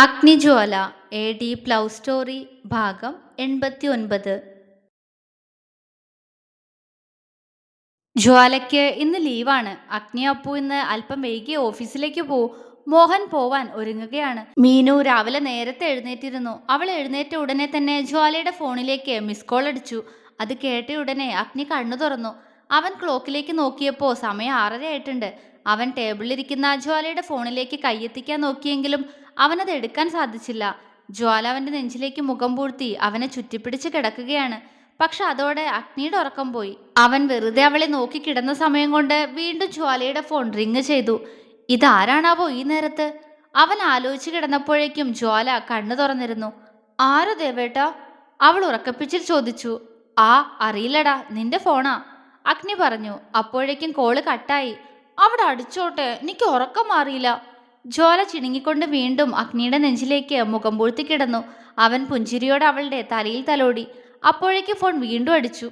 അഗ്നിജ്വാല A D plough story ഭാഗം എൺപത്തി ഒൻപത് ജ്വാലയ്ക്ക് ഇന്ന് ലീവാണ്. അഗ്നി അപ്പു ഇന്ന് അല്പം വൈകി ഓഫീസിലേക്ക് പോ മോഹൻ പോവാൻ ഒരുങ്ങുകയാണ്. മീനു രാവിലെ നേരത്തെ എഴുന്നേറ്റിരുന്നു. അവൾ എഴുന്നേറ്റ ഉടനെ തന്നെ ജ്വാലയുടെ ഫോണിലേക്ക് മിസ് കോൾ അടിച്ചു. അത് കേട്ട ഉടനെ അഗ്നി കണ്ണു തുറന്നു. അവൻ ക്ലോക്കിലേക്ക് നോക്കിയപ്പോൾ സമയം ആറര ആയിട്ടുണ്ട് അവൻ ടേബിളിലിരിക്കുന്ന ജ്വാലയുടെ ഫോണിലേക്ക് കൈയെത്തിക്കാൻ നോക്കിയെങ്കിലും അവനത് എടുക്കാൻ സാധിച്ചില്ല. ജ്വാല അവന്റെ നെഞ്ചിലേക്ക് മുഖം പൂഴ്ത്തി അവനെ ചുറ്റിപ്പിടിച്ച് കിടക്കുകയാണ്. പക്ഷെ അതോടെ അഗ്നിയുടെ ഉറക്കം പോയി. അവൻ വെറുതെ അവളെ നോക്കി കിടന്ന സമയം കൊണ്ട് വീണ്ടും ജ്വാലയുടെ ഫോൺ റിങ് ചെയ്തു. ഇതാരാണാവോ ഈ നേരത്ത്? അവൻ ആലോചിച്ച് കിടന്നപ്പോഴേക്കും ജ്വാല കണ്ണു തുറന്നിരുന്നു. ആരോ ദേവേട്ട? അവൾ ഉറക്കപ്പിച്ചിൽ ചോദിച്ചു. ആ അറിയില്ലടാ നിന്റെ ഫോണാ അഗ്നി പറഞ്ഞു. അപ്പോഴേക്കും കോൾ കട്ടായി അവിടെ അടിച്ചോട്ടെ എനിക്ക് ഉറക്കം മാറിയില്ല. ജ്വാല ചിണുങ്ങിക്കൊണ്ട് വീണ്ടും അഗ്നിയുടെ നെഞ്ചിലേക്ക് മുഖം പൂഴ്ത്തി കിടന്നു. അവൻ പുഞ്ചിരിയോട് അവളുടെ തലയിൽ തലോടി. അപ്പോഴേക്ക് ഫോൺ വീണ്ടും അടിച്ചു.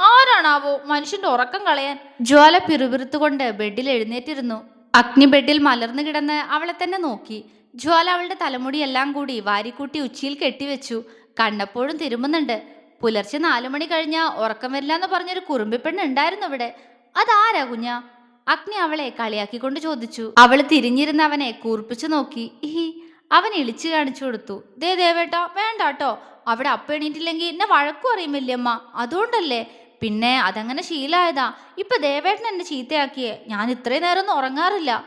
ആരാണാവോ? മനുഷ്യന്റെ ഉറക്കം കളയാൻ. ജ്വാല പിറുപിറുത്തുകൊണ്ട് ബെഡിൽ എഴുന്നേറ്റിരുന്നു. അഗ്നി ബെഡിൽ മലർന്നു കിടന്ന് അവളെ തന്നെ നോക്കി. ജ്വാല അവളുടെ തലമുടിയെല്ലാം കൂടി വാരിക്കൂട്ടി ഉച്ചിയിൽ കെട്ടിവെച്ചു. കണ്ണപ്പോഴും തിരുമുന്നുണ്ട്. പുലർച്ചെ നാലു മണി കഴിഞ്ഞ ഉറക്കം വരില്ല എന്ന് പറഞ്ഞൊരു കുറുമ്പിപ്പെണ്ണ് ഉണ്ടായിരുന്നു അവിടെ അതാരാ കുഞ്ഞാ? അഗ്നി അവളെ കളിയാക്കിക്കൊണ്ട് ചോദിച്ചു. അവൾ തിരിഞ്ഞിരുന്ന് അവനെ കൂർപ്പിച്ചു നോക്കി. ഹി അവൻ ഇളിച്ചു കാണിച്ചു കൊടുത്തു. ദേ ദേവേട്ട വേണ്ടാട്ടോ. അവിടെ അപ്പ എണീറ്റില്ലെങ്കിൽ എന്നെ വഴക്കും വല്യമ്മ. അതുകൊണ്ടല്ലേ? പിന്നെ അതങ്ങനെ ശീലായതാ. ഇപ്പൊ ദേവേട്ടൻ എന്നെ ചീത്തയാക്കിയേ. ഞാൻ ഇത്രയും നേരം ഒന്നും ഉറങ്ങാറില്ല.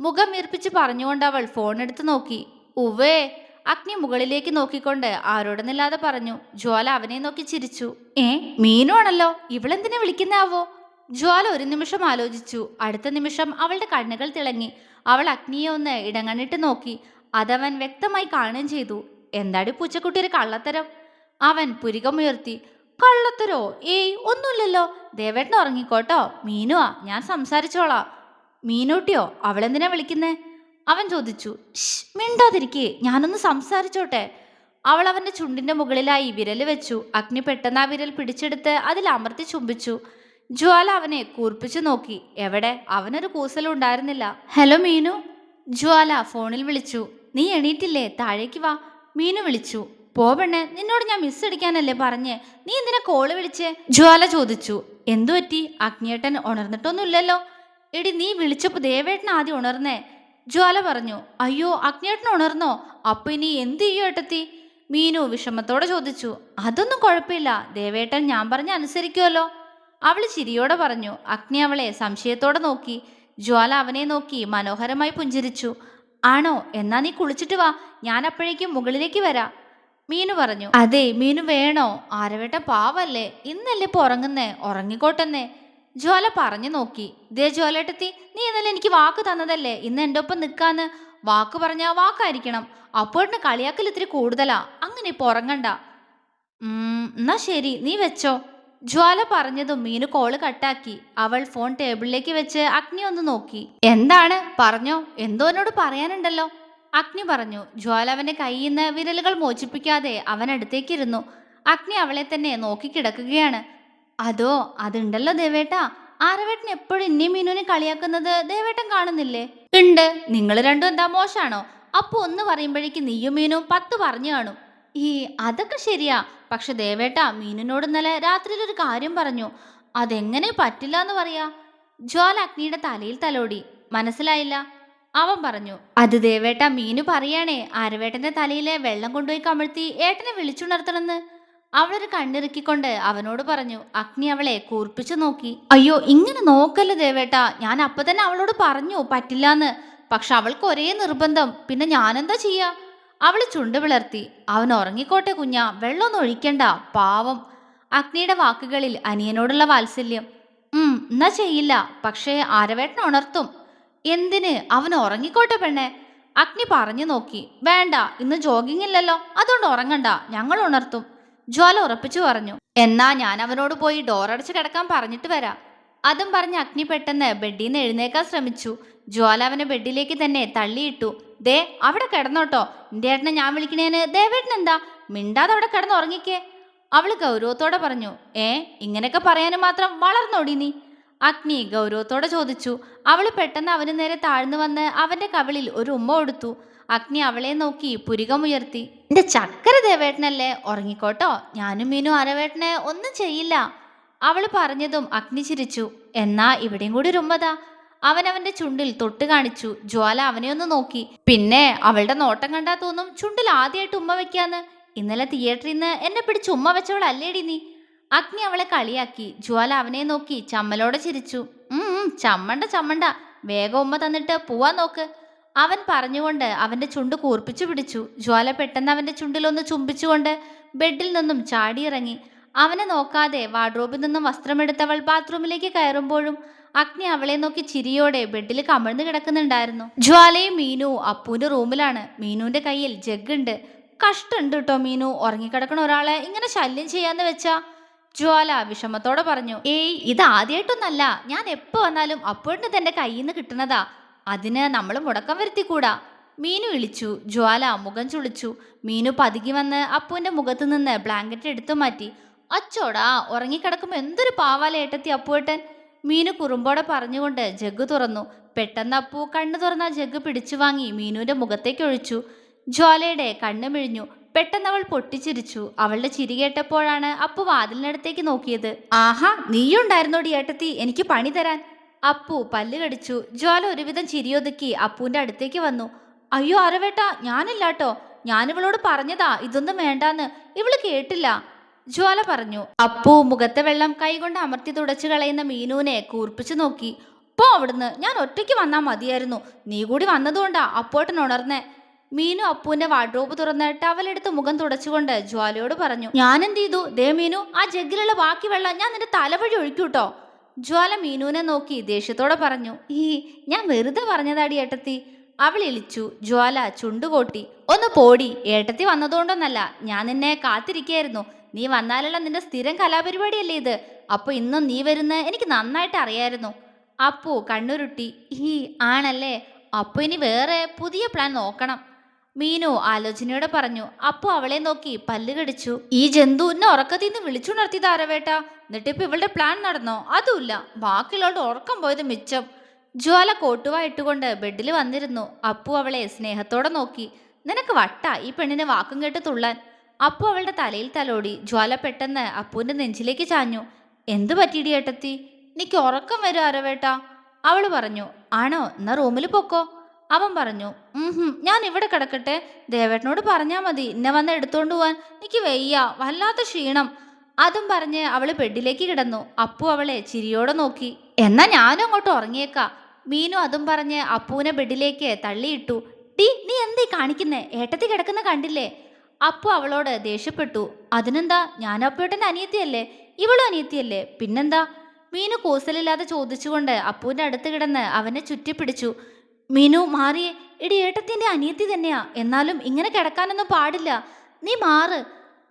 മുഖം വീർപ്പിച്ച് പറഞ്ഞുകൊണ്ട് അവൾ ഫോൺ എടുത്ത് നോക്കി. ഉവേ അഗ്നി മുകളിലേക്ക് നോക്കിക്കൊണ്ട് ആരോടെന്നില്ലാതെ പറഞ്ഞു. ജ്വാല അവനെ നോക്കി ചിരിച്ചു. ഏ മീനു ആണല്ലോ ഇവളെന്തിനെ വിളിക്കുന്നാവോ? ജ്വാല ഒരു നിമിഷം ആലോചിച്ചു. അടുത്ത നിമിഷം അവളുടെ കണ്ണുകൾ തിളങ്ങി. അവൾ അഗ്നിയെ ഒന്ന് ഇടങ്ങണിട്ട് നോക്കി. അതവൻ വ്യക്തമായി കാണുകയും ചെയ്തു. എന്താടി പൂച്ചക്കുട്ടി ഒരു കള്ളത്തരം? അവൻ പുരികമുയർത്തി. കള്ളത്തരോ? ഏയ് ഒന്നുമില്ലല്ലോ. ദേവേട്ടൻ ഉറങ്ങിക്കോട്ടോ. മീനുവാ ഞാൻ സംസാരിച്ചോളാം. മീനൂട്ടിയോ അവളെന്തിനാ വിളിക്കുന്നേ? അവൻ ചോദിച്ചു. "ശ്ശ്, മിണ്ടാതിരിക്കേ ഞാനൊന്ന് സംസാരിച്ചോട്ടെ. അവൾ അവന്റെ ചുണ്ടിന്റെ മുകളിലായി വിരൽ വെച്ചു. അഗ്നി പെട്ടെന്ന് ആ വിരൽ പിടിച്ചെടുത്ത് അതിൽ അമർത്തി ചുംബിച്ചു. ജ്വാല അവനെ കൂർപ്പിച്ചു നോക്കി. എവിടെ? അവനൊരു കൂസലും ഉണ്ടായിരുന്നില്ല. ഹലോ മീനു. ജ്വാല ഫോണിൽ വിളിച്ചു. നീ എണീറ്റില്ലേ? താഴേക്ക് വാ. മീനു വിളിച്ചു. പോ പെണ്ണെ നിന്നോട് ഞാൻ മിസ് അടിക്കാനല്ലേ പറഞ്ഞേ? നീ എന്തിനാ കോൾ വിളിച്ചേ? ജ്വാല ചോദിച്ചു. എന്തു പറ്റി? അഗ്നിയേട്ടൻ ഉണർന്നിട്ടൊന്നുമില്ലല്ലോ. എടി നീ വിളിച്ചപ്പോ ദേവേട്ടൻ ആദ്യം ഉണർന്നേ. ജ്വാല പറഞ്ഞു. അയ്യോ അഗ്നിയേട്ടൻ ഉണർന്നോ? അപ്പൊ ഇനി എന്ത് ചെയ്യോ ഏട്ടത്തി? മീനു വിഷമത്തോടെ ചോദിച്ചു. അതൊന്നും കുഴപ്പമില്ല. ദേവേട്ടൻ ഞാൻ പറഞ്ഞ അനുസരിക്കുമല്ലോ അവൾ ചിരിയോടെ പറഞ്ഞു അഗ്നി അവളെ സംശയത്തോടെ നോക്കി. ജ്വാല അവനെ നോക്കി മനോഹരമായി പുഞ്ചിരിച്ചു. ആണോ? എന്നാ നീ കുളിച്ചിട്ട് വാ. ഞാൻ അപ്പോഴേക്കും മുകളിലേക്ക് വരാ. മീനു പറഞ്ഞു അതെ മീനു വേണോ? ആരവേട്ട പാവല്ലേ. ഇന്നല്ലേ ഇപ്പൊ ഉറങ്ങുന്നേ ഉറങ്ങിക്കോട്ടെന്നേ. ജ്വാല പറഞ്ഞു നോക്കി ദേ ജ്വാലേട്ടത്തി നീ ഇന്നലെ എനിക്ക് വാക്ക് തന്നതല്ലേ. ഇന്ന് എന്റെ ഒപ്പം നിൽക്കാന്ന് വാക്ക് പറഞ്ഞാ വാക്കായിരിക്കണം. അപ്പോഴിന് കളിയാക്കൽ ഇത്തിരി കൂടുതലാ. അങ്ങനെ ഇപ്പൊ ഉറങ്ങണ്ട എന്നാ ശരി. നീ വെച്ചോ. ജ്വാല പറഞ്ഞതും മീനു കോൾ കട്ടാക്കി അവൾ ഫോൺ ടേബിളിലേക്ക് വെച്ച് അഗ്നി ഒന്ന് നോക്കി. എന്താണ്? പറഞ്ഞോ. എന്തോ എന്നോട് പറയാനുണ്ടല്ലോ. അഗ്നി പറഞ്ഞു ജ്വാല അവന്റെ കയ്യിൽ വിരലുകൾ മോചിപ്പിക്കാതെ അവൻ അടുത്തേക്കിരുന്നു അഗ്നി അവളെ തന്നെ നോക്കി കിടക്കുകയാണ്. അതോ അതുണ്ടല്ലോ ദേവേട്ട. ആരവേട്ടൻ എപ്പോഴും ഇന്നീ മീനുവിനെ കളിയാക്കുന്നത് ദേവേട്ടൻ കാണുന്നില്ലേ? ഉണ്ട്. നിങ്ങൾ രണ്ടും എന്താ മോശാണോ? അപ്പൊ ഒന്ന് പറയുമ്പോഴേക്ക് നീയും മീനും പത്ത് പറഞ്ഞു കാണും. ഈ അതൊക്കെ ശരിയാ. പക്ഷെ ദേവേട്ട മീനിനോട് ഇന്നലെ രാത്രിയിൽ ഒരു കാര്യം പറഞ്ഞു. അതെങ്ങനെ പറ്റില്ല എന്ന് പറയാ. ജ്വാല അഗ്നിയുടെ തലയിൽ തലോടി. മനസ്സിലായില്ല. അവൻ പറഞ്ഞു അത് ദേവേട്ട മീനു പറയണേ. ആരവേട്ടന്റെ തലയിലെ വെള്ളം കൊണ്ടുപോയി കമിഴ്ത്തി ഏട്ടനെ വിളിച്ചുണർത്തണമെന്ന്. അവളൊരു കണ്ണിറുക്കിക്കൊണ്ട് അവനോട് പറഞ്ഞു അഗ്നി അവളെ കൂർപ്പിച്ചു നോക്കി. അയ്യോ ഇങ്ങനെ നോക്കല്ലേ ദേവേട്ട. ഞാൻ അപ്പൊ തന്നെ അവളോട് പറഞ്ഞു പറ്റില്ലാന്ന്. പക്ഷെ അവൾക്ക് ഒരേ നിർബന്ധം. പിന്നെ ഞാനെന്താ ചെയ്യാ? അവൾ ചുണ്ട് വിളർത്തി അവൻ ഉറങ്ങിക്കോട്ടെ കുഞ്ഞ വെള്ളമൊന്നും ഒഴിക്കണ്ട പാവം. അഗ്നിയുടെ വാക്കുകളിൽ അനിയനോടുള്ള വാത്സല്യം ഉം എന്നാ ചെയ്യില്ല പക്ഷേ ആരവേട്ടൻ ഉണർത്തും. എന്തിന്? അവൻ ഉറങ്ങിക്കോട്ടെ പെണ്ണെ. അഗ്നി പറഞ്ഞു നോക്കി വേണ്ട ഇന്ന് ജോഗിങ് ഇല്ലല്ലോ അതുകൊണ്ട് ഉറങ്ങണ്ട ഞങ്ങൾ ഉണർത്തും. ജ്വാല ഉറപ്പിച്ചു പറഞ്ഞു എന്നാ ഞാൻ അവനോട് പോയി ഡോറടച്ച് കിടക്കാൻ പറഞ്ഞിട്ട് വരാം. അതും പറഞ്ഞ് അഗ്നി പെട്ടെന്ന് ബെഡിൽ നിന്ന് എഴുന്നേക്കാൻ ശ്രമിച്ചു. ജ്വാല അവനെ ബെഡിലേക്ക് തന്നെ തള്ളിയിട്ടു ദേ അവിടെ കിടന്നോട്ടോ. എന്റെ ഏട്ടനെ ഞാൻ വിളിക്കണേന്. ദേവേട്ടൻ എന്താ? മിണ്ടാതെ അവിടെ കിടന്ന് ഉറങ്ങിക്കേ. അവൾ ഗൗരവത്തോടെ പറഞ്ഞു ഏ ഇങ്ങനെയൊക്കെ പറയാനും മാത്രം വളർന്നോടി നീ. അഗ്നി ഗൗരവത്തോടെ ചോദിച്ചു അവൾ പെട്ടെന്ന് അവന് നേരെ താഴ്ന്നു വന്ന് അവന്റെ കവിളിൽ ഒരു ഉമ്മ കൊടുത്തു. അഗ്നി അവളെ നോക്കി പുരികമുയർത്തി എന്റെ ചക്കര ദേവേട്ടനല്ലേ? ഉറങ്ങിക്കോട്ടോ. ഞാനും മീനും അരവേട്ടനെ ഒന്നും ചെയ്യില്ല. അവൾ പറഞ്ഞതും അഗ്നി ചിരിച്ചു എന്നാ ഇവിടെയും കൂടി ഒരു അവൻ അവന്റെ ചുണ്ടിൽ തൊട്ട് കാണിച്ചു. ജ്വാല അവനെ ഒന്ന് നോക്കി. പിന്നെ അവളുടെ നോട്ടം കണ്ടാ തോന്നും ചുണ്ടിൽ ആദ്യമായിട്ട് ഉമ്മ വെക്കാന്ന്. ഇന്നലെ തിയേറ്ററിൽ നിന്ന് എന്നെ പിടിച്ച് ഉമ്മ വെച്ചവളല്ലേടി നീ. അഗ്നി അവളെ കളിയാക്കി. ജ്വാല അവനെ നോക്കി ചമ്മലോടെ ചിരിച്ചു. ഉം, ചമ്മണ്ട ചമ്മണ്ട. വേഗം ഉമ്മ തന്നിട്ട് പോവാൻ നോക്ക്. അവൻ പറഞ്ഞുകൊണ്ട് അവന്റെ ചുണ്ട് കൂർപ്പിച്ചു പിടിച്ചു. ജ്വാല പെട്ടെന്ന് അവന്റെ ചുണ്ടിലൊന്ന് ചുംബിച്ചുകൊണ്ട് ബെഡിൽ നിന്നും ചാടിയിറങ്ങി. അവനെ നോക്കാതെ വാർഡ്രോബിൽ നിന്നും വസ്ത്രമെടുത്തവൾ ബാത്റൂമിലേക്ക് കയറുമ്പോഴും അഗ്നി അവളെ നോക്കി ചിരിയോടെ ബെഡിൽ കമഴ്ന്നു കിടക്കുന്നുണ്ടായിരുന്നു. ജ്വാലയും മീനു അപ്പുവിന്റെ റൂമിലാണ്. മീനുവിന്റെ കയ്യിൽ ജഗ്ഗുണ്ട് കഷ്ടമുണ്ട് കേട്ടോ മീനു. ഉറങ്ങിക്കിടക്കണ ഒരാളെ ഇങ്ങനെ ശല്യം ചെയ്യാന്ന് വെച്ചാ ജ്വാല വിഷമത്തോടെ പറഞ്ഞു ഏയ് ഇത് ആദ്യമായിട്ടൊന്നല്ല ഞാൻ എപ്പോ വന്നാലും അപ്പോഴും തന്റെ കയ്യിൽ നിന്ന് കിട്ടുന്നതാ. അതിന് നമ്മൾ മുടക്കം വരുത്തിക്കൂടാ. മീനു വിളിച്ചു. ജ്വാല മുഖം ചുളിച്ചു. മീനു പതുകി വന്ന് അപ്പുവിന്റെ മുഖത്ത് നിന്ന് ബ്ലാങ്കറ്റ് എടുത്തു മാറ്റി. അച്ചോടാ ഉറങ്ങിക്കിടക്കുമ്പോ എന്തൊരു പാവാല ഏട്ടത്തി അപ്പുവേട്ടൻ. മീനു കുറുമ്പോടെ പറഞ്ഞുകൊണ്ട് ജഗ് തുറന്നു. പെട്ടെന്ന് അപ്പു കണ്ണു തുറന്ന ജഗ് പിടിച്ചു വാങ്ങി മീനുവിന്റെ മുഖത്തേക്ക് ഒഴിച്ചു. ജ്വാലയുടെ കണ്ണു മിഴിഞ്ഞു. പെട്ടെന്ന് അവൾ പൊട്ടിച്ചിരിച്ചു. അവളുടെ ചിരി കേട്ടപ്പോഴാണ് അപ്പു വാതിലിനടുത്തേക്ക് നോക്കിയത്. ആഹാ നീയുണ്ടായിരുന്നോടി ഏട്ടത്തി എനിക്ക് പണി തരാൻ. അപ്പു പല്ല് കടിച്ചു ജ്വാല ഒരുവിധം ചിരിയൊതുക്കി അപ്പുവിന്റെ അടുത്തേക്ക് വന്നു. അയ്യോ അരവേട്ട ഞാനില്ലാട്ടോ. ഞാനിവളോട് പറഞ്ഞതാ ഇതൊന്നും വേണ്ടാന്ന്. ഇവൾ കേട്ടില്ല. ജ്വാല പറഞ്ഞു. അപ്പു മുഖത്തെ വെള്ളം കൈകൊണ്ട് അമർത്തി തുടച്ചു കളയുന്ന മീനുവിനെ കൂർപ്പിച്ചു നോക്കി. പോ അവിടുന്ന്. ഞാൻ ഒറ്റയ്ക്ക് വന്നാൽ മതിയായിരുന്നു. നീ കൂടി വന്നതുകൊണ്ടാ അപ്പോട്ടൻ ഉണർന്നേ. മീനു അപ്പുവിന്റെ വാർഡ്രോബ് തുറന്ന് ടവലെടുത്ത് മുഖം തുടച്ചുകൊണ്ട് ജ്വാലയോട് പറഞ്ഞു. ഞാൻ എന്ത് ചെയ്തു? ദേ മീനു ആ ജഗ്ഗിലുള്ള ബാക്കി വെള്ളം ഞാൻ നിന്റെ തലവഴി ഒഴിക്കൂട്ടോ. ജ്വാല മീനുവിനെ നോക്കി ദേഷ്യത്തോടെ പറഞ്ഞു. ഈ ഞാൻ വെറുതെ പറഞ്ഞതാടി ഏട്ടത്തി. അവൾ ഇളിച്ചു. ജ്വാല ചുണ്ടുകൊട്ടി. ഒന്ന് പോടി. ഏട്ടത്തി വന്നതുകൊണ്ടൊന്നല്ല. ഞാൻ നിന്നെ കാത്തിരിക്കായിരുന്നു. നീ വന്നാലല്ല നിന്റെ സ്ഥിരം കലാപരിപാടിയല്ലേ ഇത്? അപ്പൊ ഇന്നും നീ വരുന്ന എനിക്ക് നന്നായിട്ട് അറിയായിരുന്നു. അപ്പു കണ്ണുരുട്ടി ഈ ആണല്ലേ? അപ്പൊ ഇനി വേറെ പുതിയ പ്ലാൻ നോക്കണം. മീനു ആലോചനയോടെ പറഞ്ഞു അപ്പു അവളെ നോക്കി പല്ല് കടിച്ചു. ഈ ജന്തു എന്നെ ഉറക്കത്തിൽ നിന്ന് വിളിച്ചുണർത്തിയത് ആരവേട്ട എന്നിട്ടിപ്പോ ഇവളുടെ പ്ലാൻ നടന്നോ? അതുമില്ല. ബാക്കിയുള്ളവരുടെ ഉറക്കം പോയത് മിച്ചം. ജ്വാല കോട്ടുവ ഇട്ടുകൊണ്ട് ബെഡിൽ വന്നിരുന്നു. അപ്പു അവളെ സ്നേഹത്തോടെ നോക്കി നിനക്ക് വട്ട ഈ പെണ്ണിനെ വാക്കും കേട്ട് തുള്ളാൻ. അപ്പു അവളുടെ തലയിൽ തലോടി. ജ്വാല പെട്ടെന്ന് അപ്പുവിന്റെ നെഞ്ചിലേക്ക് ചാഞ്ഞു. എന്തു പറ്റിയിടി ഏട്ടത്തി? എനിക്ക് ഉറക്കം വരും അരവേട്ട. അവൾ പറഞ്ഞു ആണോ? എന്നാ റൂമിൽ പൊക്കോ. അവൻ പറഞ്ഞു ഞാൻ ഇവിടെ കിടക്കട്ടെ. ദേവേട്ടനോട് പറഞ്ഞാ മതി. എന്നെ വന്ന് എടുത്തോണ്ട് പോവാൻ. എനിക്ക് വയ്യ. വല്ലാത്ത ക്ഷീണം. അതും പറഞ്ഞ് അവൾ ബെഡിലേക്ക് കിടന്നു. അപ്പു അവളെ ചിരിയോടെ നോക്കി. എന്നാ ഞാനും അങ്ങോട്ട് ഉറങ്ങിയേക്കാം. മീനു അതും പറഞ്ഞ് അപ്പുവിനെ ബെഡിലേക്ക് തള്ളിയിട്ടു. ടീ നീ എന്തേ കാണിക്കുന്നേ? ഏട്ടത്തി കിടക്കുന്ന കണ്ടില്ലേ? അപ്പു അവളോട് ദേഷ്യപ്പെട്ടു. അതിനെന്താ? ഞാൻ അപ്പുവേട്ടന്റെ അനിയത്തിയല്ലേ? ഇവളും അനിയത്തിയല്ലേ? പിന്നെന്താ? മീനു കൂസലില്ലാതെ ചോദിച്ചുകൊണ്ട് അപ്പുവിന്റെ അടുത്ത് കിടന്ന് അവനെ ചുറ്റിപ്പിടിച്ചു. മീനു മാറിയേ. ഇടി ഏട്ടത്തിന്റെ അനിയത്തി തന്നെയാ. എന്നാലും ഇങ്ങനെ കിടക്കാനൊന്നും പാടില്ല. നീ മാറ്.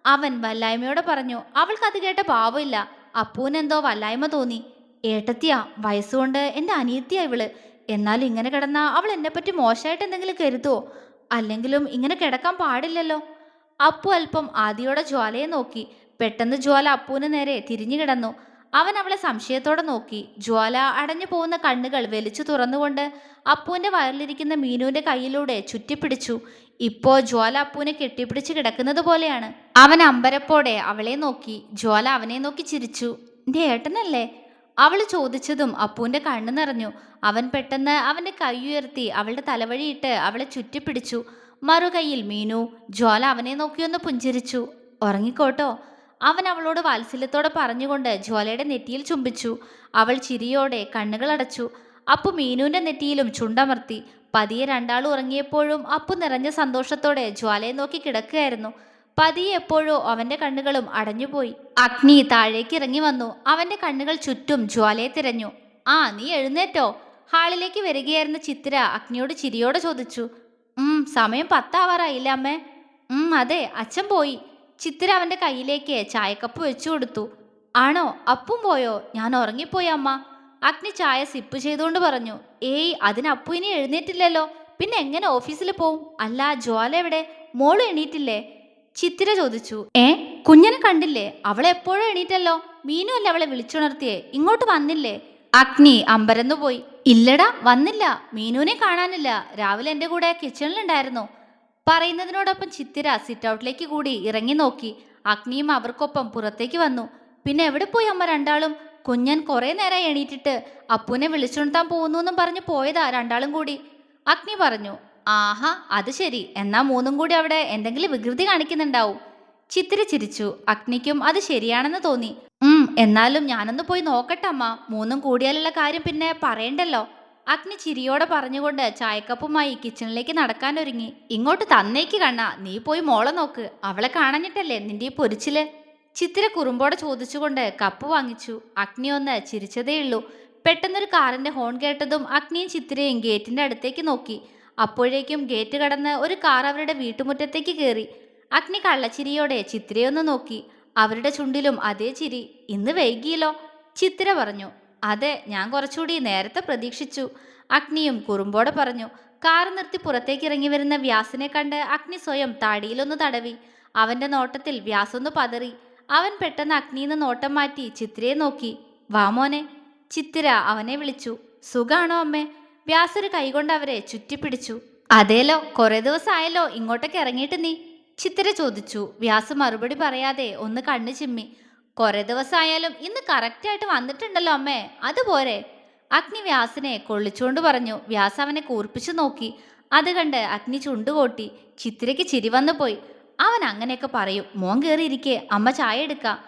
അവൻ വല്ലായ്മയോടെ പറഞ്ഞു. അവൾക്ക് അത് കേട്ട പാവമില്ല. അപ്പൂനെന്തോ വല്ലായ്മ തോന്നി. ഏട്ടത്തിയാ. വയസ്സുകൊണ്ട് എന്റെ അനിയത്തിയാ ഇവൾ. എന്നാലും ഇങ്ങനെ കിടന്നാ അവൾ എന്നെപ്പറ്റി മോശമായിട്ട് എന്തെങ്കിലും കരുതുവോ അല്ലെങ്കിലും ഇങ്ങനെ കിടക്കാൻ പാടില്ലല്ലോ. അപ്പു അല്പം ആദിയോടെ ജ്വാലയെ നോക്കി. പെട്ടെന്ന് ജ്വാല അപ്പുവിന് നേരെ തിരിഞ്ഞു കിടന്നു. അവൻ അവളെ സംശയത്തോടെ നോക്കി. ജ്വാല അടഞ്ഞു പോകുന്ന കണ്ണുകൾ വലിച്ചു തുറന്നുകൊണ്ട് അപ്പുവിന്റെ വയറിലിരിക്കുന്ന മീനുവിന്റെ കയ്യിലൂടെ ചുറ്റിപ്പിടിച്ചു. ഇപ്പോൾ ജ്വാല അപ്പുവിനെ കെട്ടിപ്പിടിച്ച് കിടക്കുന്നത് പോലെയാണ്. അവൻ അമ്പരപ്പോടെ അവളെ നോക്കി. ജ്വാല അവനെ നോക്കി ചിരിച്ചു. എന്റെ ഏട്ടനല്ലേ? അവൾ ചോദിച്ചതും അപ്പുവിന്റെ കണ്ണു നിറഞ്ഞു. അവൻ പെട്ടെന്ന് അവന്റെ കൈ ഉയർത്തി അവളുടെ തലവഴിയിട്ട് അവളെ ചുറ്റിപ്പിടിച്ചു. മറുകൈയിൽ മീനു ജ്വാല അവനെ നോക്കിയൊന്ന് പുഞ്ചിരിച്ചു. ഉറങ്ങിക്കോട്ടോ. അവൻ അവളോട് വാത്സല്യത്തോടെ പറഞ്ഞുകൊണ്ട് ജ്വാലയുടെ നെറ്റിയിൽ ചുംബിച്ചു. അവൾ ചിരിയോടെ കണ്ണുകളടച്ചു അപ്പു മീനുവിന്റെ നെറ്റിയിലും ചുണ്ടമർത്തി. പതിയെ രണ്ടാളും ഉറങ്ങിയപ്പോഴും അപ്പു നിറഞ്ഞ സന്തോഷത്തോടെ ജ്വാലയെ നോക്കി കിടക്കുകയായിരുന്നു. പതിയെ എപ്പോഴോ അവന്റെ കണ്ണുകളും അടഞ്ഞുപോയി. അഗ്നി താഴേക്ക് ഇറങ്ങി വന്നു. അവന്റെ കണ്ണുകൾ ചുറ്റും ജ്വാലയെ തിരഞ്ഞു. ആ നീ എഴുന്നേറ്റോ? ഹാളിലേക്ക് വരികയായിരുന്ന ചിത്ര അഗ്നിയോട് ചിരിയോടെ ചോദിച്ചു. ഉം സമയം പത്താവാറായില്ല അമ്മേ? ഉം അതെ അച്ഛൻ പോയി. ചിത്തിര അവന്റെ കയ്യിലേക്ക് ചായക്കപ്പ് വെച്ചു കൊടുത്തു. ആണോ അപ്പും പോയോ? ഞാൻ ഉറങ്ങിപ്പോയി അമ്മ. അഗ്നി ചായ സിപ്പ് ചെയ്തുകൊണ്ട് പറഞ്ഞു ഏയ് അതിന് അപ്പു ഇനി എഴുന്നേറ്റില്ലല്ലോ. പിന്നെ എങ്ങനെ ഓഫീസിൽ പോവും? അല്ല ജ്വാല എവിടെ? മോൾ എണീറ്റില്ലേ? ചിത്തിര ചോദിച്ചു ഏ കുഞ്ഞനെ കണ്ടില്ലേ? അവളെ എപ്പോഴും എണീറ്റല്ലോ? മീനു അല്ലേ അവളെ വിളിച്ചുണർത്തിയേ? ഇങ്ങോട്ട് വന്നില്ലേ? അഗ്നി അമ്പരന്നു പോയി ഇല്ലടാ വന്നില്ല. മീനുവിനെ കാണാനില്ല. രാവിലെ എന്റെ കൂടെ കിച്ചണിലുണ്ടായിരുന്നു. പറയുന്നതിനോടൊപ്പം ചിത്തിര സിറ്റ് ഔട്ടിലേക്ക് കൂടി ഇറങ്ങി നോക്കി. അഗ്നിയും അവർക്കൊപ്പം പുറത്തേക്ക് വന്നു. പിന്നെ എവിടെ പോയി അമ്മ രണ്ടാളും? കുഞ്ഞൻ കുറേ നേരം എണീറ്റിട്ട് അപ്പുവിനെ വിളിച്ചുണർത്താൻ പോകുന്നു എന്നും പറഞ്ഞു പോയതാ രണ്ടാളും കൂടി. അഗ്നി പറഞ്ഞു ആഹാ അത് ശരി. എന്നാ മൂന്നും കൂടി അവിടെ എന്തെങ്കിലും വികൃതി കാണിക്കുന്നുണ്ടാവും. ചിത്തിരി ചിരിച്ചു. അഗ്നിക്കും അത് ശരിയാണെന്ന് തോന്നി. ഉം എന്നാലും ഞാനൊന്ന് പോയി നോക്കട്ടെ അമ്മ. മൂന്നും കൂടിയാലുള്ള കാര്യം പിന്നെ പറയണ്ടല്ലോ. അഗ്നി ചിരിയോടെ പറഞ്ഞുകൊണ്ട് ചായക്കപ്പുമായി കിച്ചണിലേക്ക് നടക്കാനൊരുങ്ങി ഇങ്ങോട്ട് തന്നേക്ക് കണ്ണ. നീ പോയി മോളെ നോക്ക്. അവളെ കാണഞ്ഞിട്ടല്ലേ നിന്റെ ഈ പൊരിച്ചിൽ? ചിത്തിര കുറുമ്പോടെ ചോദിച്ചുകൊണ്ട് കപ്പ് വാങ്ങിച്ചു. അഗ്നി ഒന്ന് ചിരിച്ചതേയുള്ളൂ പെട്ടെന്നൊരു കാറിന്റെ ഹോൺ കേട്ടതും അഗ്നിയും ചിത്തിരയും ഗേറ്റിന്റെ അടുത്തേക്ക് നോക്കി. അപ്പോഴേക്കും ഗേറ്റ് കടന്ന് ഒരു കാർ അവരുടെ വീട്ടുമുറ്റത്തേക്ക് കയറി അഗ്നി കള്ളച്ചിരിയോടെ ചിത്തിരയൊന്ന് നോക്കി. അവരുടെ ചുണ്ടിലും അതേ ചിരി. ഇന്ന് വൈകിയല്ലോ. ചിത്തിര പറഞ്ഞു അതെ ഞാൻ കുറച്ചുകൂടി നേരത്തെ പ്രതീക്ഷിച്ചു. അഗ്നിയും കുറുമ്പോടെ പറഞ്ഞു കാർ നിർത്തി പുറത്തേക്ക് ഇറങ്ങി വരുന്ന വ്യാസിനെ കണ്ട് അഗ്നി സ്വയം താടിയിലൊന്ന് തടവി. അവന്റെ നോട്ടത്തിൽ വ്യാസൊന്ന് പതറി. അവൻ പെട്ടെന്ന് അഗ്നിന്ന് നോട്ടം മാറ്റി ചിത്രയെ നോക്കി. വാമോനെ ചിത്തിര അവനെ വിളിച്ചു സുഖാണോ അമ്മേ? വ്യാസൊരു കൈകൊണ്ട് അവരെ ചുറ്റിപ്പിടിച്ചു. അതേലോ കുറെ ദിവസമായല്ലോ ഇങ്ങോട്ടേക്ക് ഇറങ്ങിയിട്ട് നീ. ചിത്തിര ചോദിച്ചു. വ്യാസ മറുപടി പറയാതെ ഒന്ന് കണ്ണു ചിമ്മി. കുറെ ദിവസമായാലും ഇന്ന് കറക്റ്റായിട്ട് വന്നിട്ടുണ്ടല്ലോ അമ്മേ അതുപോരെ അഗ്നി വ്യാസിനെ കൊള്ളിച്ചുകൊണ്ട് പറഞ്ഞു. വ്യാസ് അവനെ കൂർപ്പിച്ചു നോക്കി. അത് കണ്ട് അഗ്നി ചുണ്ടുകൊട്ടി. ചിത്തിരയ്ക്ക് ചിരി വന്നു പോയി. അവൻ അങ്ങനെയൊക്കെ പറയും. മോൻ കയറിയിരിക്കെ അമ്മ ചായ എടുക്കാം.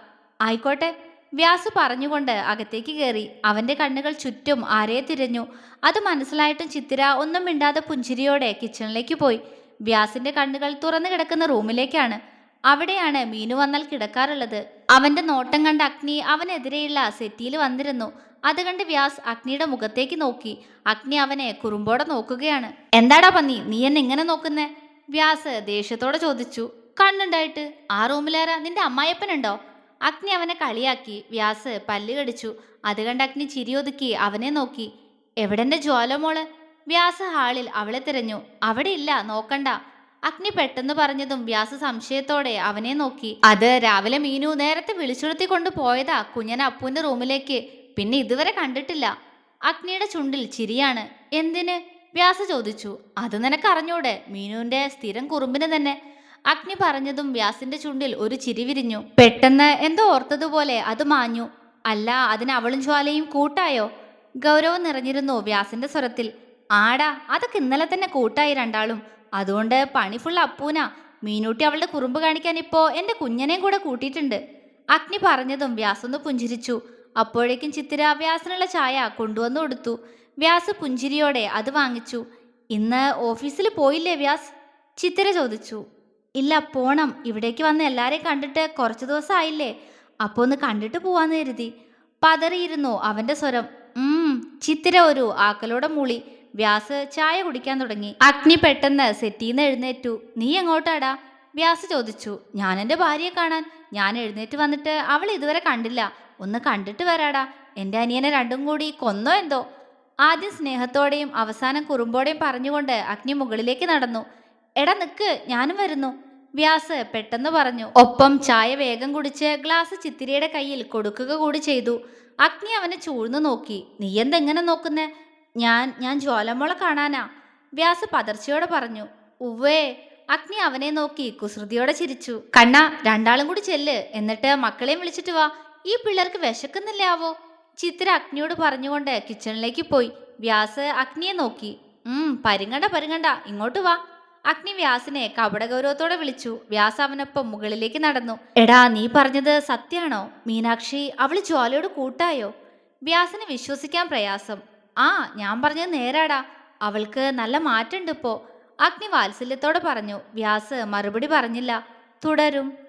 ആയിക്കോട്ടെ. വ്യാസ് പറഞ്ഞുകൊണ്ട് അകത്തേക്ക് കയറി അവന്റെ കണ്ണുകൾ ചുറ്റും ആരെ തിരഞ്ഞു. അത് മനസ്സിലായിട്ടും ചിത്തിര ഒന്നും മിണ്ടാതെ പുഞ്ചിരിയോടെ കിച്ചണിലേക്ക് പോയി. വ്യാസിന്റെ കണ്ണുകൾ തുറന്നു കിടക്കുന്ന റൂമിലേക്കാണ്. അവിടെയാണ് മീനു വന്നാൽ കിടക്കാറുള്ളത്. അവന്റെ നോട്ടം കണ്ട അഗ്നി അവനെതിരെയുള്ള സെറ്റിയിൽ വന്നിരുന്നു. അത് കണ്ട് വ്യാസ് അഗ്നിയുടെ മുഖത്തേക്ക് നോക്കി. അഗ്നി അവനെ കുറുമ്പോടെ നോക്കുകയാണ്. എന്താടാ പന്നി നീ എന്നെ ഇങ്ങനെ നോക്കുന്നേ? വ്യാസ് ദേഷ്യത്തോടെ ചോദിച്ചു. കണ്ണുണ്ടായിട്ട്. ആ റൂമിലേറാ നിന്റെ അമ്മായപ്പനുണ്ടോ അഗ്നി അവനെ കളിയാക്കി. വ്യാസ് പല്ല് കടിച്ചു. അത് കണ്ട് അഗ്നി ചിരിയൊതുക്കി അവനെ നോക്കി. എവിടെന്റെ ജ്വാലമോൾ വ്യാസ് ഹാളിൽ അവളെ തിരഞ്ഞു. അവിടെ ഇല്ല നോക്കണ്ട. അഗ്നി പെട്ടെന്ന് പറഞ്ഞതും വ്യാസ സംശയത്തോടെ അവനെ നോക്കി. അത് രാവിലെ മീനു നേരത്തെ വിളിച്ചുണർത്തി കൊണ്ട് പോയതാ കുഞ്ഞൻ അപ്പുവിന്റെ റൂമിലേക്ക്. പിന്നെ ഇതുവരെ കണ്ടിട്ടില്ല. അഗ്നിയുടെ ചുണ്ടിൽ ചിരിയാണ്. എന്തിന്? വ്യാസ ചോദിച്ചു. അത് നിനക്ക് അറിഞ്ഞൂടെ മീനുവിന്റെ സ്ഥിരം കുറുമ്പിന് തന്നെ. അഗ്നി പറഞ്ഞതും വ്യാസിന്റെ ചുണ്ടിൽ ഒരു ചിരി വിരിഞ്ഞു. പെട്ടെന്ന് എന്തോ ഓർത്തതുപോലെ അത് മാഞ്ഞു. അല്ല അതിന് അവളും ജ്വാലയും കൂട്ടായോ? ഗൗരവം നിറഞ്ഞിരുന്നു വ്യാസിന്റെ സ്വരത്തിൽ. ആടാ അതൊക്കെ ഇന്നലെ തന്നെ കൂട്ടായി രണ്ടാളും. അതുകൊണ്ട് പണി ഫുൾ അപ്പൂന. മീനൂട്ടി അവളുടെ കുറുമ്പ് കാണിക്കാൻ ഇപ്പോ എന്റെ കുഞ്ഞനെയും കൂടെ കൂട്ടിയിട്ടുണ്ട്. അഗ്നി പറഞ്ഞതും വ്യാസൊന്ന് പുഞ്ചിരിച്ചു. അപ്പോഴേക്കും ചിത്തിര വ്യാസിനുള്ള ചായ കൊണ്ടുവന്നു കൊടുത്തു. വ്യാസ് പുഞ്ചിരിയോടെ അത് വാങ്ങിച്ചു. ഇന്ന് ഓഫീസിൽ പോയില്ലേ വ്യാസ്? ചിത്തിര ചോദിച്ചു. ഇല്ല പോണം. ഇവിടേക്ക് വന്ന് എല്ലാരെയും കണ്ടിട്ട് കുറച്ച് ദിവസം ആയില്ലേ അപ്പൊ ഒന്ന് കണ്ടിട്ട് പോവാന്ന് കരുതി. പതറിയിരുന്നു അവന്റെ സ്വരം. ചിത്തിര ഒരു ആക്കലോടെ മൂളി. വ്യാസ് ചായ കുടിക്കാൻ തുടങ്ങി. അഗ്നി പെട്ടെന്ന് സെറ്റീന്ന് എഴുന്നേറ്റു. നീ എങ്ങോട്ടാടാ? വ്യാസ് ചോദിച്ചു. ഞാൻ എന്റെ ഭാര്യയെ കാണാൻ. ഞാൻ എഴുന്നേറ്റ് വന്നിട്ട് അവൾ ഇതുവരെ കണ്ടില്ല. ഒന്ന് കണ്ടിട്ട് വരാടാ. എന്റെ അനിയനെ രണ്ടും കൂടി കൊന്നോ എന്തോ? ആദ്യം സ്നേഹത്തോടെയും അവസാനം കുറുമ്പോടെയും പറഞ്ഞുകൊണ്ട് അഗ്നി മുകളിലേക്ക് നടന്നു. എടാ നിക്ക്. ഞാനും വരുന്നു. വ്യാസ് പെട്ടെന്ന് പറഞ്ഞു. ഒപ്പം ചായ വേഗം കുടിച്ച് ഗ്ലാസ് ചിത്തിരിയുടെ കയ്യിൽ കൊടുക്കുക കൂടി ചെയ്തു. അഗ്നി അവനെ ചൂഴ്ന്നു നോക്കി. നീ എന്തെങ്ങനെ നോക്കുന്നേ? ഞാൻ ഞാൻ ജ്വാലമോളെ കാണാനാ. വ്യാസ് പതർച്ചയോടെ പറഞ്ഞു ഉവ്വേ അഗ്നി അവനെ നോക്കി കുസൃതിയോടെ ചിരിച്ചു. കണ്ണ രണ്ടാളും കൂടി ചെല്ല് എന്നിട്ട് മക്കളെയും വിളിച്ചിട്ട് വാ. ഈ പിള്ളേർക്ക് വിശക്കുന്നില്ലാവോ ചിത്ര അഗ്നിയോട് പറഞ്ഞുകൊണ്ട് കിച്ചണിലേക്ക് പോയി. വ്യാസ് അഗ്നിയെ നോക്കി. ഉം പരുങ്ങണ്ട പരുങ്ങണ്ട ഇങ്ങോട്ട് വാ. അഗ്നി വ്യാസിനെ കപടഗൗരവത്തോടെ വിളിച്ചു. വ്യാസ് അവനൊപ്പം മുകളിലേക്ക് നടന്നു. എടാ നീ പറഞ്ഞത് സത്യാണോ? മീനാക്ഷി അവൾ ജ്വാലയോട് കൂട്ടായോ? വ്യാസിന് വിശ്വസിക്കാൻ പ്രയാസം. ആ ഞാൻ പറഞ്ഞത് നേരാടാ. അവൾക്ക് നല്ല മാറ്റമുണ്ട് ഇപ്പോ. അഗ്നി വാത്സല്യത്തോടെ പറഞ്ഞു. വ്യാസ് മറുപടി പറഞ്ഞില്ല. തുടരും.